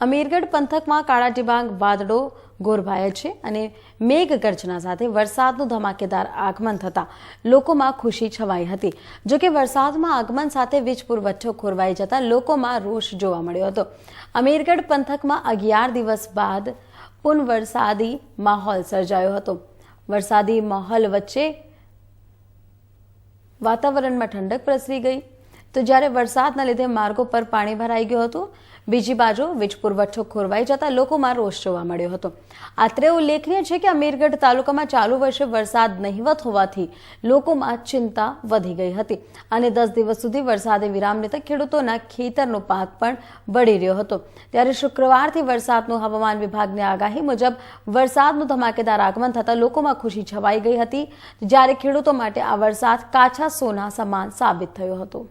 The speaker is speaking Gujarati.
અમીરગઢ પંથકમાં કાળા ડિબાંગ વાદળો ગોરભાય છે અને મેઘગર્જના સાથે વરસાદનું ધમાકેદાર આગમન થતાં લોકોમાં ખુશી છવાઈ હતી. જોકે વરસાદમાં આગમન સાથે વીજ પુરવઠો ખોરવાઈ જતા લોકોમાં રોષ જોવા મળ્યો હતો. અમીરગઢ પંથકમાં અગિયાર દિવસ બાદ પુન વરસાદી માહોલ સર્જાયો હતો. વરસાદી માહોલ વચ્ચે વાતાવરણમાં ઠંડક પ્રસરી ગઈ. તો જ્યારે વરસાદના લીધે માર્ગો પર પાણી ભરાઈ ગયું હતું, બીજી બાજુ વીજ પુરવઠો ખોરવાઈ જતા લોકોમાં રોષ જોવા મળ્યો હતો. આત્રે ઉલ્લેખનીય છે કે અમીરગઢ તાલુકામાં ચાલુ વર્ષે વરસાદ નહિવત હોવાથી લોકોમાં ચિંતા વધી ગઈ હતી અને દસ દિવસ સુધી વરસાદે વિરામ લેતા ખેડૂતોના ખેતરનો પાક પણ બળી રહ્યો હતો. ત્યારે શુક્રવારથી વરસાદનું હવામાન વિભાગની આગાહી મુજબ વરસાદનું ધમાકેદાર આગમન થતાં લોકોમાં ખુશી છવાઈ ગઈ હતી, જ્યારે ખેડૂતો માટે આ વરસાદ કાચા સોના સમાન સાબિત થયો હતો.